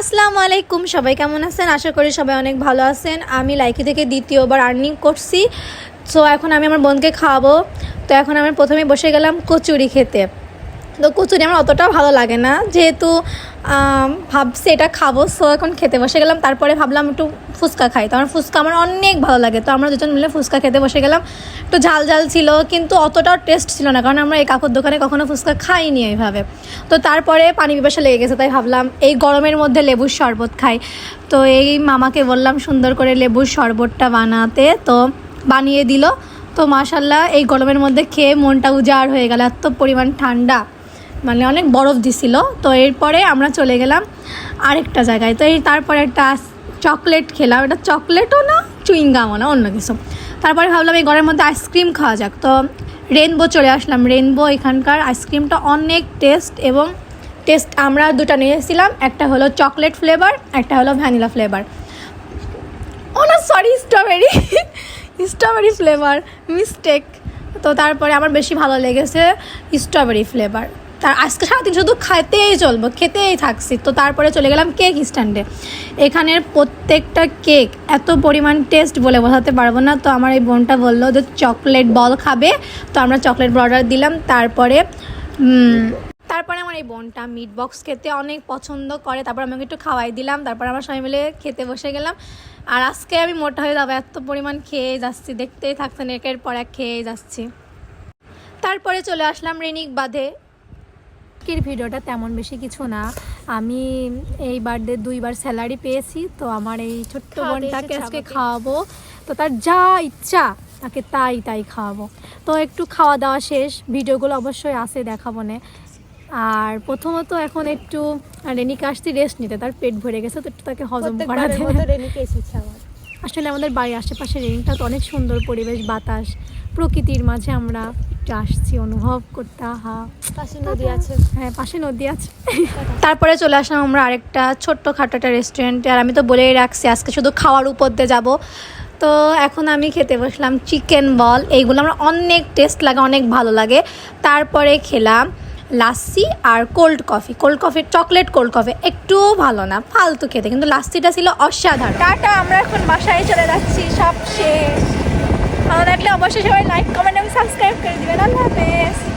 আসসালামু আলাইকুম, সবাই কেমন আছেন? আশা করি সবাই অনেক ভালো আছেন। আমি লাইকি থেকে দ্বিতীয়বার আর্নিং করছি। সো এখন আমি আমার বোনকে খাওয়াবো। তো এখন আমি প্রথমে বসে গেলাম কচুরি খেতে। তো কচুরি আমার অতটা ভালো লাগে না। যেহেতু ভাবছি এটা খাব সো এখন খেতে বসে গেলাম। তারপরে ভাবলাম একটু ফুচকা খাই। তো আমার ফুচকা আমার অনেক ভালো লাগে। তো আমরা দুজন মিলে ফুচকা খেতে বসে গেলাম। একটু ঝাল ঝাল ছিল, কিন্তু অতটাও টেস্ট ছিল না। কারণ আমরা এই কাকুর দোকানে কখনো ফুচকা খাইনি এইভাবে তো তারপরে পানি পিপাসা লেগে গেছে, তাই ভাবলাম এই গরমের মধ্যে লেবুর শরবত খাই। তো এই মামাকে বললাম, সুন্দর করে লেবুর শরবতটা বানাতে। তো বানিয়ে দিল। তো মাশাল্লাহ, এই গরমের মধ্যে খেয়ে মনটা উজাড় হয়ে গেল। এত পরিমাণ ঠান্ডা। মানে অনেক বরফ দিছিল। তো এরপরে আমরা চলে গেলাম আরেকটা জায়গায়। তো এই তারপরে একটা চকলেট খেলাম। এটা চকলেটও না, চুইংগামও না, অন্য কিছু। তারপরে ভাবলাম এই ঘরের মধ্যে আইসক্রিম খাওয়া যাক। তো রেনবো চলে আসলাম। রেনবো এখানকার আইসক্রিমটা অনেক টেস্ট এবং টেস্ট আমরা দুটো নিয়েছিলাম। একটা হলো চকলেট ফ্লেভার, একটা হলো ভ্যানিলা ফ্লেভার। ও না, sorry, strawberry. Strawberry flavour, mistake. তো তারপরে আমার বেশি ভালো লেগেছে স্ট্রবেরি ফ্লেভার। তার আজকে সারাদিন শুধু খেতেই চলবো, খেতেই থাকছি। তো তারপরে চলে গেলাম কেক স্ট্যান্ডে। এখানের প্রত্যেকটা কেক এত পরিমাণ টেস্ট বলে বোঝাতে পারব না। তো আমার এই বোনটা বলল যে, চকলেট বল খাবে। তো আমরা চকলেট বল অর্ডার দিলাম। তারপরে তারপরে আমার এই বোনটা মিট বক্স খেতে অনেক পছন্দ করে। তারপর আমাকে একটু খাওয়াই দিলাম। তারপর আমরা সবাই মিলে খেতে বসে গেলাম। আর আজকে আমি মোটা হয়ে যাব, এত পরিমাণ খেয়ে যাচ্ছি। দেখতেই থাকছেন, একের পর এক খেয়ে যাচ্ছি। তারপরে চলে আসলাম রেনিক বাঁধে। আজকের ভিডিওটা তেমন বেশি কিছু না। আমি এই বার্থডে দুইবার স্যালারি পেয়েছি তো আমার এই ছোট্ট বোনটাকে আজকে খাওয়াবো। তো তার যা ইচ্ছা তাকে তাই তাই খাওয়াবো। তো একটু খাওয়া দাওয়া শেষ ভিডিওগুলো অবশ্যই আসে দেখাবো না। আর প্রথমত এখন একটু রেনিকে আসতে রেস্ট নিতে। তার পেট ভরে গেছে তো একটু তাকে হজম করাতে। আমার। আসলে আমাদের বাড়ির আশেপাশে রেনিংটা তো অনেক সুন্দর পরিবেশ বাতাস প্রকৃতির মাঝে আমরা আসছি অনুভব করতে হা পাশে নদী আছে। হ্যাঁ পাশে নদী আছে। তারপরে চলে আসলাম আমরা আরেকটা ছোট্ট খাটো একটা রেস্টুরেন্টে আর আমি তো বলেই রাখছি আজকে শুধু খাওয়ার উপর দিয়ে যাব। তো এখন আমি খেতে বসলাম চিকেন বল এইগুলো আমার অনেক টেস্ট লাগে অনেক ভালো লাগে। তারপরে খেলাম লাস্সি আর cold coffee cold coffee chocolate cold coffee একটুও ভালো না ফালতু খেতে। কিন্তু লাস্সিটা ছিল অসাধারণ। টাটা আমরা এখন বাসায় চলে যাচ্ছি সব শেষ। ভালো লাগলে অবশ্যই সবাই লাইক কমেন্ট এবং সাবস্ক্রাইব করে দিবেন। আল্লাহ হাফেজ।